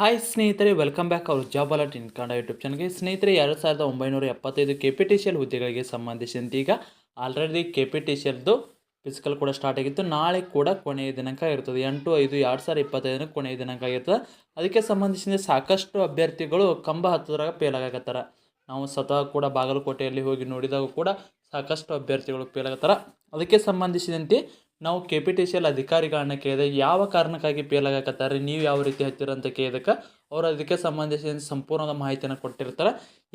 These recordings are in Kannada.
ಹಾಯ್ ಸ್ನೇಹಿತರೆ ವೆಲ್ಕಮ್ ಬ್ಯಾಕ್ ಅವರು job alert in Kannada YouTube ಚಾನಲ್ಗೆ ಸ್ನೇಹಿತರೆ, ಎರಡು ಸಾವಿರದ ಒಂಬೈನೂರ ಎಪ್ಪತ್ತೈದು K P T C L ಹುದ್ದೆಗಳಿಗೆ ಸಂಬಂಧಿಸಿದಂತೆ ಈಗ already K P T C ಎಲ್ದು physical ಕೂಡ ಸ್ಟಾರ್ಟ್ ಆಗಿತ್ತು. ನಾಳೆ ಕೂಡ ಕೊನೆಯ ದಿನಾಂಕ ಇರ್ತದೆ. ಎಂಟು, ಐದು, ಎರಡು ಸಾವಿರ ಇಪ್ಪತ್ತೈದನ ಕೊನೆಯ ದಿನಾಂಕ ಆಗಿರ್ತದೆ. ಅದಕ್ಕೆ ಸಂಬಂಧಿಸಿದ ಸಾಕಷ್ಟು ಅಭ್ಯರ್ಥಿಗಳು ಕಂಬ ಹತ್ತದ್ರಾಗ ಫೇಲ್ ಆಗಕತ್ತಾರ. ನಾವು ಸ್ವತಃ ಕೂಡ ಬಾಗಲಕೋಟೆಯಲ್ಲಿ ಹೋಗಿ ನೋಡಿದಾಗ ಕೂಡ ಸಾಕಷ್ಟು ಅಭ್ಯರ್ಥಿಗಳು ಫೇಲ್ ಆಗತ್ತಾರ. ಅದಕ್ಕೆ ಸಂಬಂಧಿಸಿದಂತೆ ನಾವು K P T C L ಅಧಿಕಾರಿಗಳನ್ನ ಕೇಳಿದೆ ಯಾವ ಕಾರಣಕ್ಕಾಗಿ ಫೇಲ್ ಆಗಕತ್ತಾರೆ, ನೀವು ಯಾವ ರೀತಿ ಹತ್ತಿರ ಅಂತ ಕೇಳಿದಕ್ಕೆ ಅವರು ಅದಕ್ಕೆ ಸಂಬಂಧಿಸಿದ ಸಂಪೂರ್ಣದ ಮಾಹಿತಿಯನ್ನು ಕೊಟ್ಟಿರ್ತಾರೆ.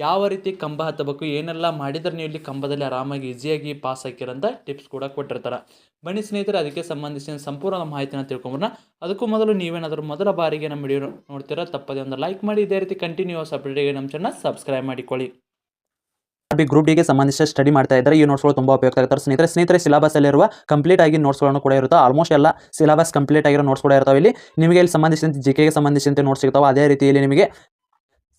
ಯಾವ ರೀತಿ ಕಂಬ ಹತ್ತಬೇಕು, ಏನೆಲ್ಲ ಮಾಡಿದರೆ ನೀವು ಇಲ್ಲಿ ಕಂಬದಲ್ಲಿ ಆರಾಮಾಗಿ ಈಸಿಯಾಗಿ ಪಾಸ್ ಹಾಕಿರಂತ ಟಿಪ್ಸ್ ಕೂಡ ಕೊಟ್ಟಿರ್ತಾರೆ. ಬನ್ನಿ ಸ್ನೇಹಿತರೆ, ಅದಕ್ಕೆ ಸಂಬಂಧಿಸಿದ ಸಂಪೂರ್ಣ ಮಾಹಿತಿನ ತಿಳ್ಕೊಂಬರೋಣ. ಅದಕ್ಕೂ ಮೊದಲು ನೀವೇನಾದರೂ ಮೊದಲ ಬಾರಿಗೆ ನಮ್ಮ ವಿಡಿಯೋ ನೋಡ್ತೀರಾ ತಪ್ಪದೆ ಒಂದು ಲೈಕ್ ಮಾಡಿ, ಇದೇ ರೀತಿ ಕಂಟಿನ್ಯೂಸ್ ಅಪ್ಡೇಟ್ಗೆ ನಮ್ಮ ಚಾನಲ್ ಸಬ್ಸ್ಕ್ರೈಬ್ ಮಾಡಿಕೊಳ್ಳಿ. ಬಿ ಗ್ರೂಪ್ ಡಿಗೆ ಸಂಬಂಧಿಸಿದ ಸ್ಟಡಿ ಮಾಡ್ತಾ ಇದ್ದಾರೆ. ಈ ನೋಟ್ಸ್ಗಳು ತುಂಬಾ ಉಪಯುಕ್ತ ಆಗುತ್ತೆ ಸ್ನೇಹಿತರೆ ಸ್ನೇಹಿತರೆ ಸಿಲಬಸ್ ಅಲ್ಲಿರುವ ಕಂಪ್ಲೀಟ್ ಆಗಿ ನೋಟ್ಸ್ಗಳನ್ನು ಕೂಡ ಇರುತ್ತೆ. ಆಲ್ಮೋಸ್ಟ್ ಎಲ್ಲ ಸಿಲಬಸ್ ಕಂಪ್ಲೀಟ್ ಆಗಿರೋ ನೋಟ್ಸ್ ಕೂಡ ಇರ್ತಾವೆ. ಇಲ್ಲಿ ನಿಮಗೆ ಇಲ್ಲಿ ಸಂಬಂಧಿಸಿದಂತೆ ಜಿ ಕೆಗೆ ಸಂಬಂಧಿಸಿದಂತೆ ನೋಟ್ಸ್ ಸಿಗ್ತಾವೆ. ಅದೇ ರೀತಿಯಲ್ಲಿ ನಿಮಗೆ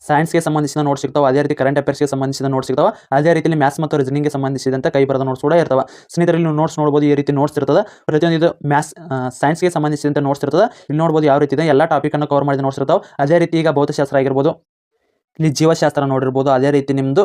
ಸೈನ್ಸ್ಗೆ ಸಂಬಂಧಿಸಿದ ನೋಟ್ಸ್ ಸಿಗ್ತಾವೆ. ಅದೇ ರೀತಿ ಕರೆಂಟ್ ಅಫೇರ್ಸ್ಗೆ ಸಂಬಂಧಿಸಿದ ನೋಟ್ಸ್ ಸಿಗ್ತಾವೆ. ಅದೇ ರೀತಿಯಲ್ಲಿ ಮ್ಯಾಥ್ಸ್ ಮತ್ತು ರೀಸನಿಂಗ್ಗೆ ಸಂಬಂಧಿಸಿದಂತೆ ಕೈ ಬರದ ನೋಟ್ಸ್ ಕೂಡ ಇರ್ತವೆ. ಸ್ನೇಹಿತರೆ, ಇಲ್ಲಿ ನೋಟ್ಸ್ ನೋಡ್ಬೋದು ಈ ರೀತಿ ನೋಟ್ಸ್ ಇರ್ತದೆ. ಪ್ರತಿಯೊಂದು ಇದು ಮ್ಯಾಥ್ಸ್ ಸೈನ್ಸ್ಗೆ ಸಂಬಂಧಿಸಿದಂತೆ ನೋಟ್ಸ್ ಇರ್ತದೆ. ಇಲ್ಲಿ ನೋಡ್ಬೋದು ಯಾವ ರೀತಿ ಇದೆ ಎಲ್ಲ ಟಾಪಿಕನ್ನು ಕವರ್ ಮಾಡಿದ ನೋಟ್ಸ್ ಇರ್ತಾವೆ. ಅದೇ ರೀತಿ ಈಗ ಭೌತಶಾಸ್ತ್ರ ಆಗಿರ್ಬೋದು. ಇಲ್ಲಿ ಜೀವಶಾಸ್ತ್ರ ನೋಡಿರ್ಬೋದು. ಅದೇ ರೀತಿ ನಿಮ್ಮದು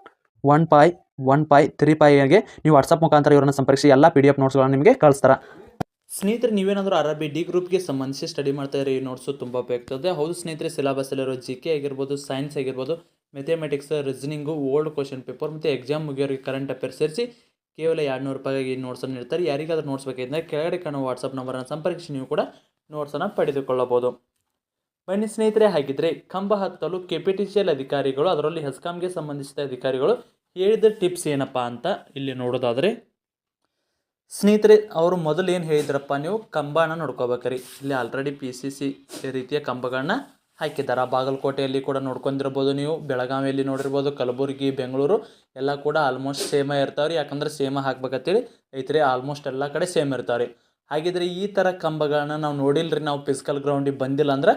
one five one five, three ಪಾಯ್ಗೆ ನೀವು ವಾಟ್ಸಪ್ ಮುಖಾಂತರ ಇವರನ್ನು ಸಂಪರ್ಕಿಸಿ, ಎಲ್ಲ ಪಿ ಡಿ ಎಫ್ ನೋಟ್ಸ್ಗಳನ್ನು ನಿಮಗೆ ಕಳಿಸ್ತಾರೆ. ಸ್ನೇಹಿತರೆ, ನೀವೇನಾದರೂ ಆರ್ ಆರ್ ಬಿ ಡಿ ಗ್ರೂಪ್ಗೆ ಸಂಬಂಧಿಸಿ ಸ್ಟಡಿ ಮಾಡ್ತಾ ಇರೋ ಈ ನೋಟ್ಸು ತುಂಬ ಉಪಯುಕ್ತದೆ ಹೌದು ಸ್ನೇಹಿತರೆ ಸಿಲೆಬಸ್ಸಲ್ಲಿರೋ ಜಿ ಕೆ ಆಗಿರ್ಬೋದು ಸೈನ್ಸ್ ಆಗಿರ್ಬೋದು mathematics reasoning old question paper ಮತ್ತು ಎಕ್ಸಾಮ್ ಮುಗಿಯೋರಿಗೆ ಕರೆಂಟ್ ಅಫೇರ್ ಸೇರಿಸಿ ಕೇವಲ ಎರಡು ನೂರು ರೂಪಾಯಿಗೆ ಈ ನೋಟ್ಸನ್ನು ಇರ್ತಾರೆ ಯಾರಿಗಾದ್ರೂ ನೋಟ್ಸ್ ಬೇಕಿದ್ದರೆ ಕೆಳಗಡೆ ಕಾಣುವ ವಾಟ್ಸಪ್ ನಂಬರನ್ನು ಸಂಪರ್ಕಿಸಿ, ನೀವು ಕೂಡ ನೋಟ್ಸನ್ನು ಪಡೆದುಕೊಳ್ಳಬಹುದು. ಬನ್ನಿ ಸ್ನೇಹಿತರೆ, ಹಾಗಿದ್ರೆ ಕಂಬ ಹತ್ತಲು K P T C L ಅಧಿಕಾರಿಗಳು, ಅದರಲ್ಲಿ ಹೆಸ್ಕಾಮ್ಗೆ ಸಂಬಂಧಿಸಿದ ಅಧಿಕಾರಿಗಳು ಹೇಳಿದ ಟಿಪ್ಸ್ ಏನಪ್ಪ ಅಂತ ಇಲ್ಲಿ ನೋಡೋದಾದರೆ, ಸ್ನೇಹಿತರೆ, ಅವರು ಮೊದಲು ಏನು ಹೇಳಿದ್ರಪ್ಪ ನೀವು? ಕಂಬನ ನೋಡ್ಕೋಬೇಕ್ರಿ. ಇಲ್ಲಿ ಆಲ್ರೆಡಿ ಪಿ ಸಿ ಸಿ ರೀತಿಯ ಕಂಬಗಳನ್ನ ಹಾಕಿದ್ದಾರೆ. ಬಾಗಲಕೋಟೆಯಲ್ಲಿ ಕೂಡ ನೋಡ್ಕೊಂಡಿರ್ಬೋದು ನೀವು, ಬೆಳಗಾವಿಯಲ್ಲಿ ನೋಡಿರ್ಬೋದು, ಕಲಬುರಗಿ, ಬೆಂಗಳೂರು, ಎಲ್ಲ ಕೂಡ ಆಲ್ಮೋಸ್ಟ್ ಸೇಮ ಇರ್ತಾವ್ರಿ. ಯಾಕಂದ್ರೆ ಸೇಮ ಹಾಕ್ಬೇಕಂತೇಳಿ ಐತ್ರಿ ಆಲ್ಮೋಸ್ಟ್ ಎಲ್ಲ ಕಡೆ ಸೇಮ್ ಇರ್ತಾವ್ರಿ. ಹಾಗಿದ್ರೆ ಈ ಥರ ಕಂಬಗಳನ್ನ ನಾವು ನೋಡಿಲ್ರಿ, ನಾವು ಫಿಸಿಕಲ್ ಗ್ರೌಂಡಿಗೆ ಬಂದಿಲ್ಲ ಅಂದ್ರೆ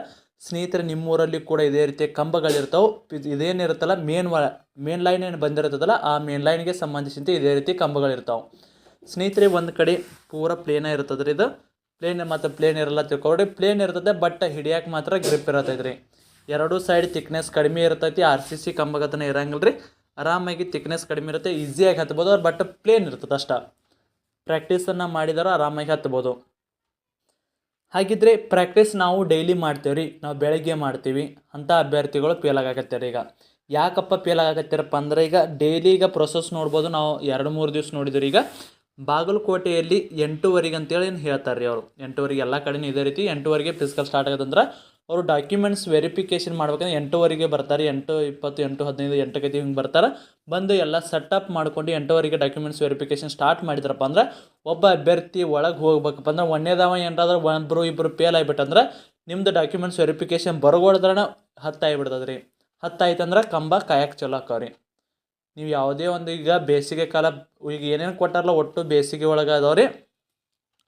ಸ್ನೇಹಿತರೆ, ನಿಮ್ಮೂರಲ್ಲಿ ಕೂಡ ಇದೇ ರೀತಿಯ ಕಂಬಗಳಿರ್ತಾವೆ. ಇದ್- ಇದೇನಿರುತ್ತಲ್ಲ ಮೇನ್ ವ ಮೇನ್ ಲೈನ್ ಏನು ಬಂದಿರ್ತದಲ್ಲ ಆ ಮೇನ್ ಲೈನ್ಗೆ ಸಂಬಂಧಿಸಿದಂತೆ ಇದೇ ರೀತಿ ಕಂಬಗಳಿರ್ತಾವೆ. ಸ್ನೇಹಿತರೆ, ಒಂದು ಕಡೆ ಪೂರ ಪ್ಲೇನ ಇರ್ತದೆ ಇದು. ಪ್ಲೇನ್ ಮತ್ತು ಪ್ಲೇನ್ ಇರಲ್ಲ ತಿಳ್ಕೊಬೇಡಿ ಪ್ಲೇನ್ ಇರ್ತದೆ ಬಟ್ ಹಿಡಿಯಕ್ಕೆ ಮಾತ್ರ ಗ್ರಿಪ್ ಇರತೈತೆ ರೀ ಎರಡೂ ಸೈಡ್ ತಿಕ್ನೆಸ್ ಕಡಿಮೆ ಇರ್ತೈತಿ ಆರ್ ಸಿ ಸಿ ಕಂಬಗತನ ಇರಂಗಿಲ್ಲ ರೀ ಆರಾಮಾಗಿ ತಿಕ್ನೆಸ್ ಕಡಿಮೆ ಇರುತ್ತೆ ಈಸಿಯಾಗಿ ಹತ್ಬೋದು ಬಟ್ ಪ್ಲೇನ್ ಇರ್ತದೆ ಅಷ್ಟ. ಪ್ರಾಕ್ಟೀಸನ್ನು ಮಾಡಿದಾರೆ, ಆರಾಮಾಗಿ ಹತ್ಬೋದು. ಹಾಗಿದ್ರೆ ಪ್ರಾಕ್ಟೀಸ್ ನಾವು ಡೈಲಿ ಮಾಡ್ತೇವೆ ರೀ ನಾವು ಬೆಳಗ್ಗೆ ಮಾಡ್ತೀವಿ. ಅಂಥ ಅಭ್ಯರ್ಥಿಗಳು ಫೇಲ್ ರೀ ಈಗ. ಯಾಕಪ್ಪ ಫೇಲ್ ಆಗಾಕತ್ತೀರಪ್ಪ ಅಂದ್ರೆ ಈಗ ಡೈಲಿ ಈಗ ಪ್ರೊಸೆಸ್ ನೋಡ್ಬೋದು. ನಾವು ಎರಡು ಮೂರು ದಿವಸ ನೋಡಿದ್ರೆ ಈಗ. ಬಾಗಲಕೋಟೆಯಲ್ಲಿ ಎಂಟೂವರೆಗೆ ಅಂತೇಳಿ ಏನು ಹೇಳ್ತಾರೆ ರೀ ಅವರು. ಎಂಟೂವರೆಗೆ ಎಲ್ಲ ಕಡೆನೂ ಇದೇ ರೀತಿ ಎಂಟೂವರೆಗೆ ಫಿಸಿಕಲ್ ಸ್ಟಾರ್ಟ್ ಆಗೋದಂದ್ರೆ ಅವರು ಡಾಕ್ಯುಮೆಂಟ್ಸ್ ವೆರಿಫಿಕೇಷನ್ ಮಾಡ್ಬೇಕಂದ್ರೆ ಎಂಟುವರೆಗೆ ಬರ್ತಾರೆ. ಎಂಟು ಇಪ್ಪತ್ತು, ಎಂಟು ಹದಿನೈದು ಎಂಟಕ್ಕೈತಿ ಹಿಂಗೆ ಬರ್ತಾರೆ. ಬಂದು ಎಲ್ಲ ಸೆಟಪ್ ಮಾಡ್ಕೊಂಡು ಎಂಟುವರೆಗೆ ಡಾಕ್ಯುಮೆಂಟ್ಸ್ ವೆರಿಫಿಕೇಷನ್ ಸ್ಟಾರ್ಟ್ ಮಾಡಿದ್ರಪ್ಪ ಅಂದ್ರೆ ಒಬ್ಬ ಅಭ್ಯರ್ಥಿ ಒಳಗೆ ಹೋಗ್ಬೇಕಪ್ಪ ಅಂದ್ರೆ ಒಂದೇದವ ಏನಾದ್ರೂ ಒಬ್ಬರು ಇಬ್ಬರು ಫೇಲ್ ಆಗಿಬಿಟ್ಟಂದ್ರೆ ನಿಮ್ದು ಡಾಕ್ಯುಮೆಂಟ್ಸ್ ವೆರಿಫಿಕೇಷನ್ ಬರಗೋಡ್ದ್ರೆ ಹತ್ತು ಬಿಡ್ತದೆ ರೀ ಹತ್ತಾಯ್ತಂದ್ರೆ ಕಂಬ ಕಾಯಕ್ಕೆ ಚಲೋ ಹಾಕವ್ರಿ ನೀವು ಯಾವುದೇ ಒಂದು ಈಗ ಬೇಸಿಗೆ ಕಾಲ, ಈಗ ಏನೇನು ಕೊಟ್ಟಾರಲ್ಲ ಒಟ್ಟು ಬೇಸಿಗೆ ಒಳಗೆ ಅದಾವ್ರಿ.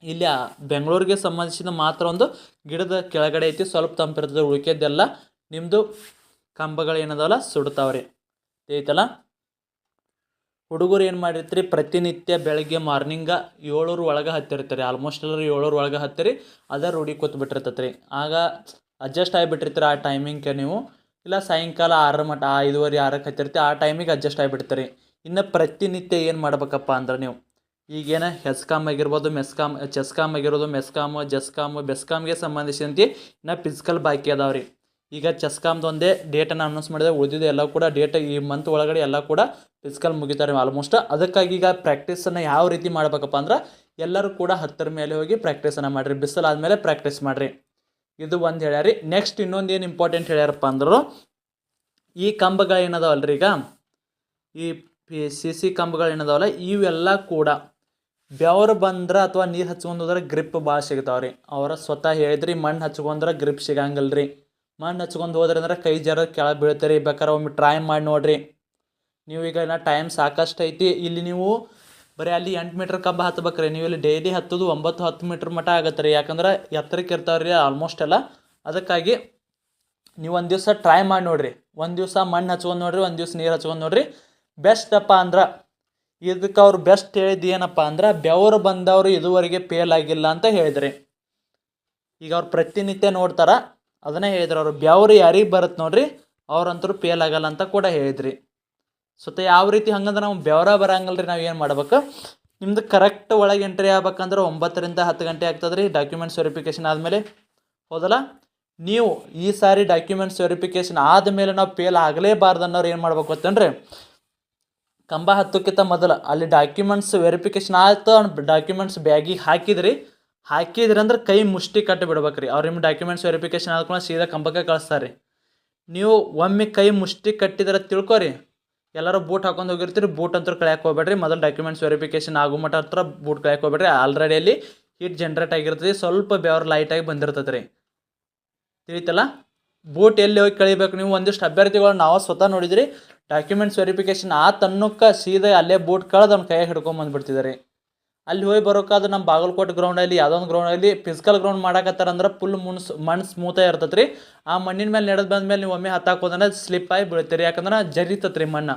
ಇಲ್ಲಿ ಬೆಂಗಳೂರಿಗೆ ಸಂಬಂಧಿಸಿದ ಮಾತ್ರ ಒಂದು ಗಿಡದ ಕೆಳಗಡೆ ಐತಿ, ಸ್ವಲ್ಪ ತಂಪಿರ್ತದೆ ಉಳಿಕೆದ್ದೆಲ್ಲ ನಿಮ್ಮದು ಕಂಬಗಳು ಏನದವಲ್ಲ, ಸುಡ್ತಾವ್ರಿ. ಐತಲ್ಲ? ಹುಡುಗರು ಏನು ಮಾಡಿರ್ತೀರಿ, ಪ್ರತಿನಿತ್ಯ ಬೆಳಗ್ಗೆ ಮಾರ್ನಿಂಗ ಏಳೂರು ಒಳಗೆ ಹತ್ತಿರ್ತಾರೆ ಆಲ್ಮೋಸ್ಟ್ ಎಲ್ಲರೂ ಏಳೂರು ಒಳಗೆ ಹತ್ತಿರಿ, ಅದೇ ರೂಢಿ ಕೂತ್ಬಿಟ್ಟಿರ್ತೈತೆ ರೀ ಆಗ ಅಡ್ಜಸ್ಟ್ ಆಗಿಬಿಟ್ಟಿರ್ತೀರಿ ಆ ಟೈಮಿಂಗ್ಗೆ ನೀವು. ಇಲ್ಲ ಸಾಯಂಕಾಲ ಆರರ ಮಟ್ಟ ಐದುವರೆ ಆರಕ್ಕೆ ಹತ್ತಿರ್ತೀರಿ, ಆ ಟೈಮಿಗೆ ಅಡ್ಜಸ್ಟ್ ಆಗಿಬಿಡ್ತೀರಿ. ಇನ್ನು ಪ್ರತಿನಿತ್ಯ ಏನು ಮಾಡ್ಬೇಕಪ್ಪ ಅಂದ್ರೆ ನೀವು? ಈಗೇನ ಹೆಸ್ಕಾಮ್ ಆಗಿರ್ಬೋದು ಮೆಸ್ಕಾಮ್ ಚೆಸ್ಕಾಮ್ ಆಗಿರೋದು ಮೆಸ್ಕಾಮ್ ಜೆಸ್ಕಾಮ್ ಬೆಸ್ಕಾಮ್ಗೆ ಸಂಬಂಧಿಸಿದಂತೆ ಇನ್ನು ಫಿಸಿಕಲ್ ಬಾಕಿ ಅದಾವೆ ರೀ. ಈಗ ಚೆಸ್ಕಾಮ್ದು ಒಂದೇ ಡೇಟನ್ನು ಅನೌನ್ಸ್ ಮಾಡಿದೆ ಉಳಿದಿದೆ ಎಲ್ಲ ಕೂಡ ಡೇಟ್ ಈ ಮಂತ್ ಒಳಗಡೆ ಎಲ್ಲ ಕೂಡ ಫಿಸಿಕಲ್ ಮುಗಿತಾರೆ ಆಲ್ಮೋಸ್ಟ್ ಅದಕ್ಕಾಗಿ ಈಗ ಪ್ರಾಕ್ಟೀಸನ್ನು ಯಾವ ರೀತಿ ಮಾಡ್ಬೇಕಪ್ಪ ಅಂದ್ರೆ ಎಲ್ಲರೂ ಕೂಡ ಹತ್ತರ ಮೇಲೆ ಹೋಗಿ ಪ್ರಾಕ್ಟೀಸನ್ನು ಮಾಡಿರಿ. ಬಿಸಿಲು ಆದಮೇಲೆ ಪ್ರಾಕ್ಟೀಸ್ ಮಾಡಿರಿ. ಇದು ಒಂದು ಹೇಳ್ಯಾರಿ. ನೆಕ್ಸ್ಟ್ ಇನ್ನೊಂದು ಏನು ಇಂಪಾರ್ಟೆಂಟ್ ಹೇಳ್ಯಾರಪ್ಪ ಅಂದ್ರೂ, ಈ ಕಂಬಗಳು ಏನದಾವಲ್ರಿ ಈಗ? ಈ ಪಿ, ಸಿ ಸಿ ಕಂಬಗಳು ಏನದಾವಲ್ಲ, ಇವೆಲ್ಲ ಕೂಡ ಬೆವರು ಬಂದ್ರೆ ಅಥವಾ ನೀರು ಹಚ್ಕೊಂಡು ಹೋದ್ರೆ ಗ್ರಿಪ್ ಭಾಳ ಸಿಗ್ತಾವೆ ರೀ ಅವರ ಸ್ವತಃ ಹೇಳಿದ್ರಿ, ಮಣ್ಣು ಹಚ್ಕೊಂಡ್ರೆ ಗ್ರಿಪ್ ಸಿಗಂಗಿಲ್ಲ ರೀ ಮಣ್ಣು ಹಚ್ಕೊಂಡು ಹೋದ್ರಿ ಅಂದ್ರೆ ಕೈ ಜರ ಕೆಳಗೆ ಬೀಳ್ತೀರಿ ಬೇಕಾದ್ರೆ ಒಮ್ಮೆ ಟ್ರೈ ಮಾಡಿ ನೋಡ್ರಿ. ನೀವು ಈಗ ಟೈಮ್ ಸಾಕಷ್ಟು ಐತಿ, ಇಲ್ಲಿ ನೀವು ಬರೀ ಅಲ್ಲಿ ಎಂಟು ಮೀಟ್ರ್ ಕಂಬ ಹತ್ಬೇಕ್ರಿ. ನೀವು ಇಲ್ಲಿ ಡೈಲಿ ಹತ್ತೋದು ಒಂಬತ್ತು ಹತ್ತು ಮೀಟ್ರ್ ಮಟ್ಟ ಆಗತ್ತೆ ರೀ ಯಾಕಂದ್ರೆ ಎತ್ತರಕ್ಕೆ ಇರ್ತಾವೆ ರೀ ಆಲ್ಮೋಸ್ಟ್ ಎಲ್ಲ. ಅದಕ್ಕಾಗಿ ನೀವು ಒಂದು ದಿವಸ ಟ್ರೈ ಮಾಡಿ ನೋಡಿರಿ. ಒಂದು ದಿವಸ ಮಣ್ಣು ಹಚ್ಕೊಂಡು ನೋಡಿರಿ, ಒಂದು ದಿವಸ ನೀರು ಹಚ್ಕೊಂಡು ನೋಡಿರಿ. ಬೆಸ್ಟ್ ಅಪ್ಪ ಅಂದ್ರೆ ಇದಕ್ಕೆ ಅವ್ರು ಬೆಸ್ಟ್ ಹೇಳಿದ್ದು ಏನಪ್ಪ ಅಂದ್ರೆ ಬೆವರು ಬಂದವರು ಇದುವರೆಗೆ ಫೇಲ್ ಆಗಿಲ್ಲ ಅಂತ ಹೇಳಿದ್ರಿ. ಈಗ ಅವ್ರು ಪ್ರತಿನಿತ್ಯ ನೋಡ್ತಾರ, ಅದನ್ನೇ ಹೇಳಿದ್ರು ಅವರು, ಬೆವರು ಯಾರಿಗೆ ಬರುತ್ತೆ ನೋಡ್ರಿ ಅವ್ರಂತರೂ ಫೇಲ್ ಆಗಲ್ಲ ಅಂತ ಕೂಡ ಹೇಳಿದ್ರಿ. ಸುತ್ತ ಯಾವ ರೀತಿ ಹಂಗಂದ್ರೆ ನಾವು ಬೆವರ ಬರಂಗಲ್ರಿ ನಾವು ಏನು ಮಾಡ್ಬೇಕು? ನಿಮ್ದು ಕರೆಕ್ಟ್ ಒಳಗೆ ಎಂಟ್ರಿ ಆಗ್ಬೇಕಂದ್ರೆ ಒಂಬತ್ತರಿಂದ ಹತ್ತು ಗಂಟೆ ಆಗ್ತದೆ ರೀ ಡಾಕ್ಯುಮೆಂಟ್ಸ್ ವೆರಿಫಿಕೇಷನ್ ಆದಮೇಲೆ. ಹೌದಲ್ಲ? ನೀವು ಈ ಸಾರಿ ಡಾಕ್ಯುಮೆಂಟ್ಸ್ ವೆರಿಫಿಕೇಷನ್ ಆದಮೇಲೆ ನಾವು ಫೇಲ್ ಆಗಲೇಬಾರ್ದು ಅನ್ನೋರು ಏನು ಮಾಡ್ಬೇಕು ಗೊತ್ತೇನ್ರಿ? ಕಂಬ ಹತ್ತಕ್ಕಿಂತ ಮೊದಲು. ಅಲ್ಲಿ ಡಾಕ್ಯುಮೆಂಟ್ಸ್ ವೆರಿಫಿಕೇಷನ್ ಆಯ್ತು ಡಾಕ್ಯುಮೆಂಟ್ಸ್ ಬ್ಯಾಗಿಗೆ ಹಾಕಿದ್ರಿ. ಹಾಕಿದ್ರಿ ಅಂದ್ರೆ ಕೈ ಮುಷ್ಟಿ ಕಟ್ಟಿ ಬಿಡ್ಬೇಕು ರೀ ಅವ್ರು ನಿಮ್ಮ ಡಾಕ್ಯುಮೆಂಟ್ಸ್ ವೆರಿಫಿಕೇಷನ್ ಆದ್ಕೊಂಡು ಸೀದಾ ಕಂಬಕ್ಕೆ ಕಳಿಸ್ತಾರೆ. ನೀವು ಒಮ್ಮೆ ಕೈ ಮುಷ್ಟಿ ಕಟ್ಟಿದ್ರೆ ತಿಳ್ಕೊರಿ. ಎಲ್ಲರೂ ಬೂಟ್ ಹಾಕೊಂಡು ಹೋಗಿರ್ತೀರಿ. ಬೂಟ್ ಅಂತೂ ಕಳ್ಯಾಕೆ ಹೋಗ್ಬೇಡ್ರಿ. ಮೊದಲು ಡಾಕ್ಯುಮೆಂಟ್ಸ್ ವೆರಿಫಿಕೇಷನ್ ಆಗೋ ಮಟ್ಟ ಹತ್ರ ಬೂಟ್ ಕಳ್ಯಾಕೆ ಹೋಗ್ಬೇಡ್ರಿ. ಆಲ್ರೆಡಿ ಅಲ್ಲಿ ಹೀಟ್ ಜನ್ರೇಟ್ ಆಗಿರ್ತದೆ ಸ್ವಲ್ಪ ಬೆವರು ಲೈಟಾಗಿ ಬಂದಿರ್ತದೆ ರೀ ತಿಳಿತಲ್ಲ? ಬೂಟ್ ಎಲ್ಲಿ ಹೋಗಿ ಕಳಿಬೇಕು ನೀವು? ಒಂದಿಷ್ಟು ಅಭ್ಯರ್ಥಿಗಳು ನಾವು ಸ್ವತಃ ನೋಡಿದ್ರಿ. ಡಾಕ್ಯುಮೆಂಟ್ಸ್ ವೆರಿಫಿಕೇಶನ್ ಆ ತನ್ನಕ್ಕೆ ಸೀದಾ ಅಲ್ಲೇ ಬೂಟ್ ಕಳೆದು ಅವ್ನ ಕೈಯಾಗೆ ಹಿಡ್ಕೊಂಡ್ ಬಂದ್ಬಿಡ್ತಿದ್ದಾರೆ ಅಲ್ಲಿ ಹೋಗಿ ಬರೋಕಾದ್ರೆ ನಮ್ಮ ಬಾಗಲಕೋಟೆ ಗ್ರೌಂಡಲ್ಲಿ ಯಾವುದೋ ಗ್ರೌಂಡ್ ಅಲ್ಲಿ ಫಿಸಿಕಲ್ ಗ್ರೌಂಡ್ ಮಾಡಾಕತ್ತಾರ ಅಂದ್ರೆ ಫುಲ್ ಮುಣ್ಸ್ ಮಣ್ಣು ಸ್ಮೂತಾಗಿ ಇರ್ತೈತೆ ರೀ ಆ ಮಣ್ಣಿನ ಮೇಲೆ ನಡೆದು ಬಂದ್ಮೇಲೆ ನೀವು ಒಮ್ಮೆ ಹತ್ತಾಕೋದ್ರೆ ಸ್ಲಿಪ್ ಆಗಿ ಬೀಳ್ತೀರಿ. ಯಾಕಂದ್ರೆ ಜರಿತತ್ರಿ ರೀ ಮಣ್ಣು.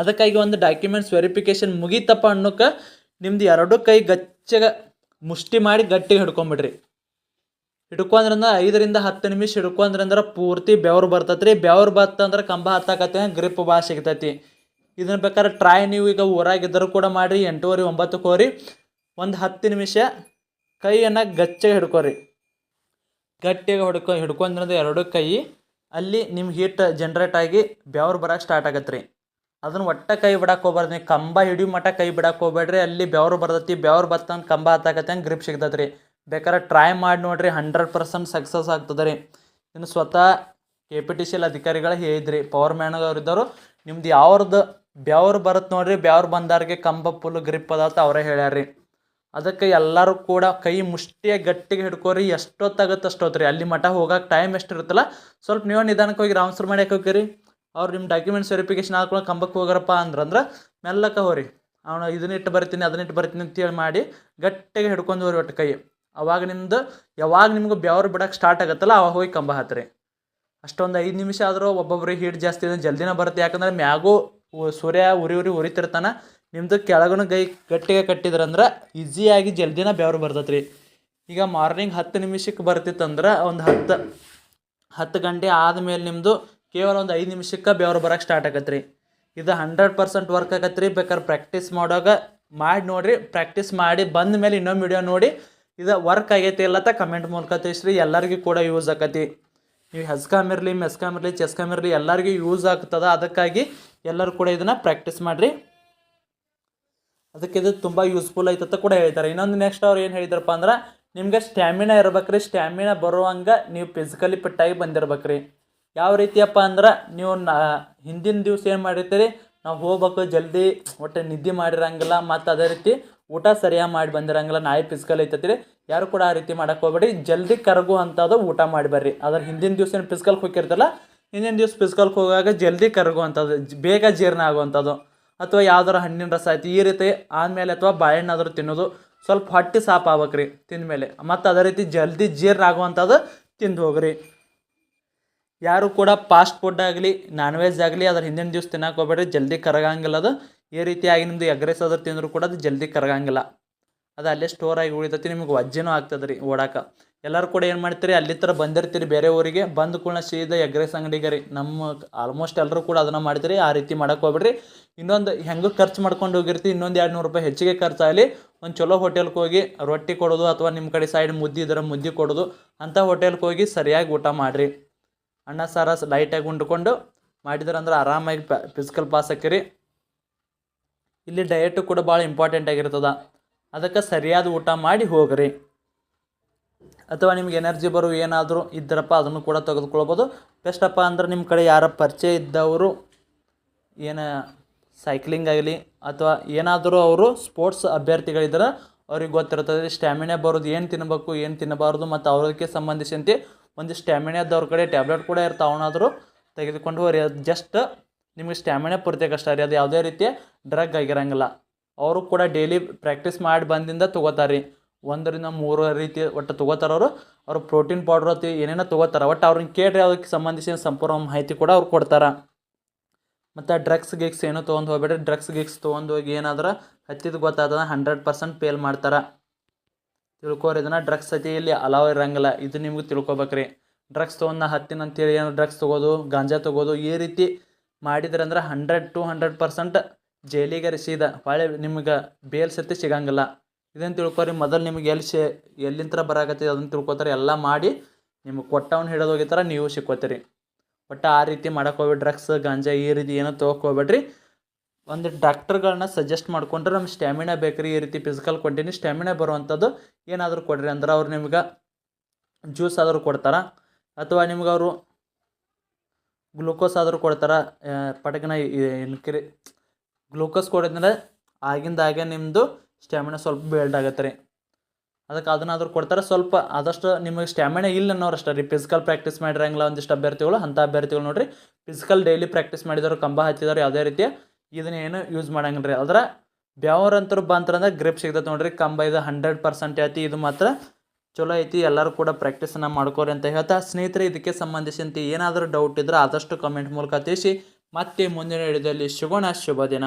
ಅದಕ್ಕಾಗಿ ಒಂದು ಡಾಕ್ಯುಮೆಂಟ್ಸ್ ವೆರಿಫಿಕೇಷನ್ ಮುಗೀತಪ್ಪ ಅನ್ನೋಕ್ಕೆ ನಿಮ್ದು ಎರಡು ಕೈ ಗಚ್ಚಗೆ ಮುಷ್ಟಿ ಮಾಡಿ ಗಟ್ಟಿಗೆ ಹಿಡ್ಕೊಂಬಿಡ್ರಿ. ಹಿಡ್ಕೊಂಡ್ರಂದ್ರೆ ಐದರಿಂದ ಹತ್ತು ನಿಮಿಷ ಹಿಡ್ಕೊಂಡ್ರಂದ್ರೆ ಪೂರ್ತಿ ಬೆವರು ಬರ್ತೈತೆ ರೀ ಬೆವರು ಬತ್ತಂದ್ರೆ ಕಂಬ ಹತ್ತಾಕತ್ತೆ ಗ್ರಿಪ್ ಭಾಳ ಸಿಗ್ತೈತಿ. ಇದನ್ನ ಬೇಕಾದ್ರೆ ಟ್ರೈ ನೀವು ಈಗ ಊರಾಗಿದ್ದರೂ ಕೂಡ ಮಾಡಿರಿ, ಎಂಟೂವರೆ, ಒಂಬತ್ತು ಕೋರಿ. ಒಂದು ಹತ್ತು ನಿಮಿಷ ಕೈಯನ್ನು ಗಚ್ಚಾಗಿ ಹಿಡ್ಕೊರಿ. ಗಟ್ಟಿಯಾಗಿ ಹಿಡ್ಕೊ ಹಿಡ್ಕೊಂಡ್ರಂದ್ರೆ ಎರಡು ಕೈ, ಅಲ್ಲಿ ನಿಮ್ಮ ಹೀಟ್ ಜನ್ರೇಟ್ ಆಗಿ ಬೆವರು ಬರೋಕೆ ಸ್ಟಾರ್ಟ್ ಆಗತ್ತೆ ರೀ ಅದನ್ನು ಒಟ್ಟ ಕೈ ಬಿಡಕ್ಕೆ ಹೋಗ್ಬಾರ್ದು ನೀವು ಕಂಬ ಹಿಡಿಯೋ ಮಟ್ಟ ಕೈ ಬಿಡಕ್ಕೆ ಹೋಗ್ಬೇಡ್ರಿ. ಅಲ್ಲಿ ಬೆವರು ಬರ್ತೈತಿ, ಬೆವರು ಬತ್ತಂದು ಕಂಬ ಹತ್ತಾಕತ್ತೆ ಹಂಗೆ ಗ್ರಿಪ್ ಸಿಗ್ತೈತೆ ರೀ ಬೇಕಾದ್ರೆ ಟ್ರೈ ಮಾಡಿ ನೋಡ್ರಿ ಹಂಡ್ರೆಡ್ ಪರ್ಸೆಂಟ್ ಸಕ್ಸಸ್ ಆಗ್ತದೆ ರೀ. ಇನ್ನು ಸ್ವತಃ K P T C L ಅಧಿಕಾರಿಗಳು ಹೇಳಿದ್ರಿ ಪವರ್ ಮ್ಯಾನ್ ಅವ್ರು ಇದ್ದವರು, ನಿಮ್ದು ಯಾವ್ದು ಬ್ಯಾವ್ರು ಬರುತ್ತೆ ನೋಡ್ರಿ ಬ್ಯಾವ್ರು ಬಂದವ್ರಿಗೆ ಕಂಬ ಫುಲ್ ಗ್ರಿಪ್ ಅದಾತ ಅವರೇ ಹೇಳ್ಯಾರ್ರಿ ಅದಕ್ಕೆ ಎಲ್ಲರೂ ಕೂಡ ಕೈ ಮುಷ್ಟಿಯ ಗಟ್ಟಿಗೆ ಹಿಡ್ಕೋರಿ, ಎಷ್ಟೊತ್ತಾಗತ್ತೆ ಅಷ್ಟೊತ್ತು ಅಲ್ಲಿ ಮಠ ಹೋಗಕ್ಕೆ ಟೈಮ್ ಎಷ್ಟು ಇರುತ್ತಲ್ಲ ಸ್ವಲ್ಪ ನೀವು ನಿಧಾನಕ್ಕೆ ಹೋಗಿ ರಾಮ್ಸರ್ ಮಾಡ್ಯಾಕೆ ಹೋಗಿರಿ. ಅವ್ರು ನಿಮ್ಮ ಡಾಕ್ಯುಮೆಂಟ್ಸ್ ವೆರಿಫಿಕೇಶನ್ ಹಾಕೊಂಡು ಕಂಬಕ್ಕೆ ಹೋಗ್ರಪ್ಪ ಅಂದ್ರಂದ್ರೆ ಮೆಲ್ಲಕ್ಕೆ ಹೋರಿ. ಅವನು ಇದನ್ನಿಟ್ಟು ಬರ್ತೀನಿ ಅದನ್ನಿಟ್ಟು ಬರ್ತೀನಿ ಅಂತೇಳಿ ಮಾಡಿ ಗಟ್ಟಿಗೆ ಹಿಡ್ಕೊಂಡು ಹೋರಿ ಒಟ್ಟು ಕೈ. ಅವಾಗ ನಿಮ್ದು, ಯಾವಾಗ ನಿಮ್ಗೆ ಬೆವರು ಬಿಡಕ್ಕೆ ಸ್ಟಾರ್ಟ್ ಆಗುತ್ತಲ್ಲ, ಅವಾಗ ಹೋಗಿ ಕಂಬ ಹತ್ತಿರಿ ಅಷ್ಟೊಂದು ಐದು ನಿಮಿಷ ಆದರೂ ಒಬ್ಬೊಬ್ರಿಗೆ ಹೀಟ್ ಜಾಸ್ತಿ ಇದೆ ಜಲ್ದಿನೇ ಬರುತ್ತೆ. ಯಾಕಂದ್ರೆ ಮ್ಯಾಗೂ ಸೂರ್ಯ ಉರಿ ಉರಿ ಉರಿತಿರ್ತಾನೆ. ನಿಮ್ದು ಕೆಳಗೂ ಗೈ ಗಟ್ಟಿಗೆ ಕಟ್ಟಿದ್ರಂದ್ರೆ ಈಸಿಯಾಗಿ ಜಲ್ದಿನ ಬೆವರು ಬರ್ತೈತೆ ಈಗ ಮಾರ್ನಿಂಗ್ ಹತ್ತು ನಿಮಿಷಕ್ಕೆ ಬರ್ತಿತ್ತಂದ್ರೆ ಒಂದು ಹತ್ತು ಹತ್ತು ಗಂಟೆ ಆದಮೇಲೆ ನಿಮ್ಮದು ಕೇವಲ ಒಂದು ಐದು ನಿಮಿಷಕ್ಕೆ ಬೆವರು ಬರೋಕ್ಕೆ ಸ್ಟಾರ್ಟ್ ಆಗತ್ತೆ ಇದು ಹಂಡ್ರೆಡ್ ಪರ್ಸೆಂಟ್ ವರ್ಕ್ ಆಗತ್ತೆ ರೀ ಬೇಕಾದ್ರೆ ಪ್ರಾಕ್ಟೀಸ್ ಮಾಡೋವಾಗ ಮಾಡಿ ನೋಡಿರಿ. ಪ್ರಾಕ್ಟೀಸ್ ಮಾಡಿ ಬಂದ ಮೇಲೆ ಇನ್ನೊಂದು ವಿಡಿಯೋ ನೋಡಿ. ಇದು ವರ್ಕ್ ಆಗೈತಿ ಇಲ್ಲ ಅಂತ ಕಮೆಂಟ್ ಮೂಲಕ ತಿಳಿಸ್ರಿ, ಎಲ್ಲರಿಗೂ ಕೂಡ ಯೂಸ್ ಆಕತಿ. ನೀವು ಹೆಸ್ಕಾಮ್ ಇರಲಿ ಮೆಸ್ಕಾಮ್ ಇರಲಿ ಚೆಸ್ಕಾಮ್ ಇರಲಿ, ಎಲ್ಲರಿಗೂ ಯೂಸ್ ಆಗ್ತದ. ಅದಕ್ಕಾಗಿ ಎಲ್ಲರೂ ಕೂಡ ಇದನ್ನು ಪ್ರಾಕ್ಟೀಸ್ ಮಾಡಿರಿ. ಅದಕ್ಕೆ ಇದು ತುಂಬ ಯೂಸ್ಫುಲ್ ಆಯ್ತಂತ ಕೂಡ ಹೇಳ್ತಾರೆ. ಇನ್ನೊಂದು ನೆಕ್ಸ್ಟ್ ಅವ್ರು ಏನು ಹೇಳಿದ್ರಪ್ಪ ಅಂದ್ರೆ, ನಿಮ್ಗೆ ಸ್ಟ್ಯಾಮಿನಾ ಇರ್ಬೇಕ್ರಿ. ಸ್ಟ್ಯಾಮಿನಾ ಬರುವಂಗೆ ನೀವು ಫಿಸಿಕಲಿ ಫಿಟ್ಟಾಗಿ ಬಂದಿರ್ಬೇಕ್ರಿ. ಯಾವ ರೀತಿಯಪ್ಪ ಅಂದ್ರೆ, ನೀವು ಹಿಂದಿನ ದಿವಸ ಏನು ಮಾಡಿರ್ತೀರಿ, ನಾವು ಹೋಗ್ಬೇಕು, ಜಲ್ದಿ ಒಟ್ಟು ನಿದ್ದೆ ಮಾಡಿರಂಗಿಲ್ಲ, ಮತ್ತು ಅದೇ ರೀತಿ ಊಟ ಸರಿಯಾಗಿ ಮಾಡಿ ಬಂದಿರಂಗಿಲ್ಲ, ನಾಯಿ ಫಿಸಿಕಲ್ ಐತತ್ರಿ ಯಾರು ಕೂಡ ಆ ರೀತಿ ಮಾಡಕ್ಕೆ ಹೋಗ್ಬೇಡಿ. ಜಲ್ದಿ ಕರಗು ಅಂಥದ್ದು ಊಟ ಮಾಡಿ ಬರ್ರಿ. ಅದ್ರ ಹಿಂದಿನ ದಿವ್ಸ ಏನು ಫಿಸಿಕಲ್ಗೆ ಹೋಗಿರ್ತಲ್ಲ ಹಿಂದಿನ ದಿವ್ಸ ಪಿಸ್ಕಲ್ಗೆ ಹೋಗಾಗ ಜಲ್ದಿ ಕರಗುವಂಥದ್ದು ಬೇಗ ಜೀರ್ಣ ಆಗುವಂಥದ್ದು. ಅಥವಾ ಯಾವ್ದಾರ ಹಣ್ಣಿನ ರಸ ಆಯ್ತು, ಈ ರೀತಿ ಆದಮೇಲೆ ಅಥವಾ ಬಾಳೆಹಣ್ಣಾದರೂ ತಿನ್ನೋದು, ಸ್ವಲ್ಪ ಹೊಟ್ಟೆ ಸಾಪ್ ಆಗ್ಬೇಕ್ರಿ ತಿಂದಮೇಲೆ. ಮತ್ತು ಅದೇ ರೀತಿ ಜಲ್ದಿ ಜೀರ್ಣ ಆಗುವಂಥದ್ದು ತಿಂದು ಹೋಗ್ರಿ. ಯಾರು ಕೂಡ ಫಾಸ್ಟ್ ಫುಡ್ ಆಗಲಿ ನಾನ್ ವೆಜ್ ಆಗಲಿ, ಅದ್ರ ಹಿಂದಿನ ದಿವ್ಸ ತಿನ್ನಕ್ಕೆ ಹೋಗ್ಬೇಡ್ರಿ. ಜಲ್ದಿ ಕರಗಂಗಿಲ್ಲ ಅದು. ಈ ರೀತಿಯಾಗಿ ನಿಮ್ಮದು ಅದ್ರ ತಿಂದರೂ ಕೂಡ ಅದು ಜಲ್ದಿ ಕರಗಂಗಿಲ್ಲ. ಅದು ಅಲ್ಲೇ ಸ್ಟೋರ್ ಆಗಿ ಉಳಿತೈತಿ ನಿಮಗೆ ವಜ್ಜೆನೂ ಆಗ್ತದೆ ರೀ ಓಡಾಕ. ಎಲ್ಲರೂ ಕೂಡ ಏನು ಮಾಡ್ತೀರಿ, ಅಲ್ಲಿ ಥರ ಬಂದಿರ್ತೀರಿ ಬೇರೆ ಊರಿಗೆ, ಬಂದು ಕೂಡ ಸೀದಾ ಎಗ್ ರೈಸ್ ಅಂಗಡಿಗೆ ರೀ. ನಮ್ಮ ಆಲ್ಮೋಸ್ಟ್ ಎಲ್ಲರೂ ಕೂಡ ಅದನ್ನು ಮಾಡ್ತೀರಿ, ಆ ರೀತಿ ಮಾಡಕ್ಕೆ ಹೋಗ್ಬಿಡ್ರಿ. ಇನ್ನೊಂದು ಹೆಂಗೆ ಖರ್ಚು ಮಾಡ್ಕೊಂಡು ಹೋಗಿರ್ತೀವಿ ಇನ್ನೊಂದು ಎರಡು ನೂರು ರೂಪಾಯಿ ಹೆಚ್ಚಿಗೆ ಖರ್ಚಾಗಲಿ, ಒಂದು ಚಲೋ ಹೋಟೆಲ್ಗೆ ಹೋಗಿ ರೊಟ್ಟಿ ಕೊಡೋದು ಅಥವಾ ನಿಮ್ಮ ಕಡೆ ಸೈಡ್ ಮುದ್ದೆ ಇದರ ಮುದ್ದೆ ಕೊಡೋದು, ಅಂಥ ಹೋಟೆಲ್ಗೆ ಹೋಗಿ ಸರಿಯಾಗಿ ಊಟ ಮಾಡಿರಿ. ಅನ್ನ ಸಾರ ಲೈಟಾಗಿ ಉಂಡ್ಕೊಂಡು ಮಾಡಿದ್ರೆ ಅಂದ್ರೆ ಆರಾಮಾಗಿ ಫಿಸಿಕಲ್ ಪಾಸ್ ಆಕಿರಿ ಇಲ್ಲಿ ಡಯಟು ಕೂಡ ಭಾಳ ಇಂಪಾರ್ಟೆಂಟ್ ಆಗಿರ್ತದೆ. ಅದಕ್ಕೆ ಸರಿಯಾದ ಊಟ ಮಾಡಿ ಹೋಗ್ರಿ. ಅಥವಾ ನಿಮ್ಗೆ ಎನರ್ಜಿ ಬರೋ ಏನಾದರೂ ಇದ್ದರಪ್ಪ ಅದನ್ನು ಕೂಡ ತೆಗೆದುಕೊಳ್ಬೋದು. ಬೆಸ್ಟಪ್ಪ ಅಂದ್ರೆ ನಿಮ್ಮ ಕಡೆ ಯಾರ ಪರಿಚಯ ಇದ್ದವರು, ಏನು ಸೈಕ್ಲಿಂಗ್ ಆಗಲಿ ಅಥವಾ ಏನಾದರೂ ಅವರು ಸ್ಪೋರ್ಟ್ಸ್ ಅಭ್ಯರ್ಥಿಗಳಿದ್ರೆ ಅವ್ರಿಗೆ ಗೊತ್ತಿರ್ತದೆ ಸ್ಟ್ಯಾಮಿನಾ ಬರೋದು ಏನು ತಿನ್ನಬೇಕು ಏನು ತಿನ್ನಬಾರ್ದು ಮತ್ತು ಅವ್ರಿಗೆ ಸಂಬಂಧಿಸಿದಂತೆ ಒಂದು ಸ್ಟ್ಯಾಮಿನಾದವ್ರ ಕಡೆ ಟ್ಯಾಬ್ಲೆಟ್ ಕೂಡ ಇರ್ತಾವನಾದರೂ ತೆಗೆದುಕೊಂಡು ಹೋಗ್ರಿ. ಜಸ್ಟ್ ನಿಮಗೆ ಸ್ಟ್ಯಾಮಿನಾ ಪೂರ್ತಿ ಕಷ್ಟ ರೀ. ಅದು ಯಾವುದೇ ರೀತಿಯ ಡ್ರಗ್ ಆಗಿರಂಗಿಲ್ಲ. ಅವರು ಕೂಡ ಡೈಲಿ ಪ್ರಾಕ್ಟೀಸ್ ಮಾಡಿ ಬಂದಿಂದ ತೊಗೋತಾರೆ ರೀ ಒಂದರಿಂದ ಮೂರು ರೀತಿ ಒಟ್ಟು ತೊಗೋತಾರೆ ಅವರು. ಅವ್ರು ಪ್ರೋಟೀನ್ ಪೌಡ್ರ್ ಅತಿ ಏನೇನೋ ತೊಗೋತಾರೆ. ಒಟ್ಟು ಅವ್ರನ್ನ ಕೇಳಿರಿ ಅದಕ್ಕೆ ಸಂಬಂಧಿಸಿದ ಸಂಪೂರ್ಣ ಮಾಹಿತಿ ಕೂಡ ಅವ್ರು ಕೊಡ್ತಾರೆ. ಮತ್ತು ಡ್ರಗ್ಸ್, ಗಿಗ್ಸ್ ಏನೂ ತೊಗೊಂಡು ಹೋಗ್ಬೇಡ್ರಿ. ಡ್ರಗ್ಸ್, ಗಿಗ್ಸ್ ತೊಗೊಂಡು ಹೋಗಿ ಏನಾದ್ರೆ ಹತ್ತಿದ ಗೊತ್ತಾದ ಹಂಡ್ರೆಡ್ ಪರ್ಸೆಂಟ್ ಫೇಲ್ ಮಾಡ್ತಾರೆ. ತಿಳ್ಕೊರಿ, ಇದನ್ನು ಡ್ರಗ್ಸ್ ಸತಿ ಇಲ್ಲಿ ಅಲಾವ್ ಇರೋಂಗಿಲ್ಲ. ಇದು ನಿಮ್ಗೆ ತಿಳ್ಕೊಬೇಕ್ರಿ. ಡ್ರಗ್ಸ್ ತೊಗೊಂಡು ನಾ ಹತ್ತಿನ ಅಂತೇಳಿ ಏನೋ ಡ್ರಗ್ಸ್ ತೊಗೋದು, ಗಾಂಜಾ ತೊಗೋದು, ಈ ರೀತಿ ಮಾಡಿದ್ರೆ ಅಂದ್ರೆ ಹಂಡ್ರೆಡ್ ಟು ಹಂಡ್ರೆಡ್ ಪರ್ಸೆಂಟ್ ಜೈಲಿಗೆ ರಿಸೀದ. ಹೊಳೆ ನಿಮ್ಗೆ ಬೇಲ್ ಸತಿ ಸಿಗಂಗಿಲ್ಲ. ಇದನ್ನು ತಿಳ್ಕೊರಿ, ಮೊದಲು ನಿಮ್ಗೆ ಎಲ್ಲಿ ಶೇ, ಎಲ್ಲಿಂತ್ರ ಬರಾಕತ್ತಿದೆ ಅದನ್ನು ತಿಳ್ಕೊತಾರೆ. ಎಲ್ಲ ಮಾಡಿ ನಿಮ್ಗೆ ಕೊಟ್ಟವ್ನು ಹಿಡಿದು ನೀವು ಸಿಕ್ಕೋತೀರಿ. ಒಟ್ಟು ಆ ರೀತಿ ಮಾಡಕ್ಕೆ ಹೋಗ್ಬೇಡಿ ಡ್ರಗ್ಸ್, ಗಾಂಜಾ, ಈ ರೀತಿ ಏನೋ ತೊಗೊಕೋಬೇಡ್ರಿ ಒಂದು ಡಾಕ್ಟರ್ಗಳನ್ನ ಸಜೆಸ್ಟ್ ಮಾಡ್ಕೊಂಡ್ರೆ ನಮ್ಮ ಸ್ಟ್ಯಾಮಿನಾ ಬೇಕ್ರಿ. ಈ ರೀತಿ ಫಿಸಿಕಲ್ ಕಂಟಿನ್ಯೂ ಸ್ಟ್ಯಾಮಿನಾ ಬರುವಂಥದ್ದು ಏನಾದರೂ ಕೊಡ್ರಿ ಅಂದ್ರೆ ಅವ್ರು ನಿಮ್ಗೆ ಜ್ಯೂಸ್ ಆದರೂ ಕೊಡ್ತಾರೆ. ಅಥವಾ ನಿಮ್ಗೆ ಅವರು ಗ್ಲೂಕೋಸ್ ಆದರೂ ಕೊಡ್ತಾರೆ ಪಟಕನ ಇನ್ಕ್ರಿ ಕಿರಿ ಗ್ಲೂಕೋಸ್ ಕೊಡೋದ್ರಿಂದ ಆಗಿಂದಾಗೆ ನಿಮ್ಮದು ಸ್ಟ್ಯಾಮಿನ ಸ್ವಲ್ಪ ಬಿಲ್ಡ್ ಆಗತ್ತೆ ರೀ. ಅದಕ್ಕೆ ಅದನ್ನಾದ್ರೂ ಕೊಡ್ತಾರೆ, ಸ್ವಲ್ಪ ಆದಷ್ಟು ನಿಮಗೆ ಸ್ಟ್ಯಾಮಿನಾ ಇಲ್ಲ ಅನ್ನೋರು ಅಷ್ಟೇ ರೀ. ಫಿಸಿಕಲ್ ಪ್ರಾಕ್ಟೀಸ್ ಮಾಡಿರಂಗಿಲ್ಲ ಒಂದಿಷ್ಟು ಅಭ್ಯರ್ಥಿಗಳು, ಅಂಥ ಅಭ್ಯರ್ಥಿಗಳು ನೋಡಿರಿ ಫಿಸಿಕಲ್ ಡೈಲಿ ಪ್ರಾಕ್ಟೀಸ್ ಮಾಡಿದವರು ಕಂಬ ಹಚ್ಚಿದವ್ರು ಯಾವುದೇ ರೀತಿಯ ಇದನ್ನೇನು ಯೂಸ್ ಮಾಡಂಗಿಲ್ಲ ರೀ. ಆದ್ರೆ ಬ್ಯಾವರಂತರು ಬಂತಂದ್ರೆ ಗ್ರಿಪ್ ಸಿಗ್ತದೆ ನೋಡಿರಿ, ಕಂಬ ಇದು ಹಂಡ್ರೆಡ್ ಪರ್ಸೆಂಟ್ ಐತಿ, ಇದು ಮಾತ್ರ ಚಲೋ ಐತಿ, ಎಲ್ಲರೂ ಕೂಡ ಪ್ರಾಕ್ಟೀಸನ್ನು ಮಾಡ್ಕೋರಿ ಅಂತ ಹೇಳ್ತಾ, ಸ್ನೇಹಿತರೆ, ಇದಕ್ಕೆ ಸಂಬಂಧಿಸಿದಂತೆ ಏನಾದರೂ ಡೌಟ್ ಇದ್ರೆ ಆದಷ್ಟು ಕಮೆಂಟ್ ಮೂಲಕ ತಿಳಿಸಿ. ಮತ್ತೆ ಮುಂದಿನ ಹಿಡಿದಲ್ಲಿ ಸಿಗೋಣ. ಶುಭ ದಿನ.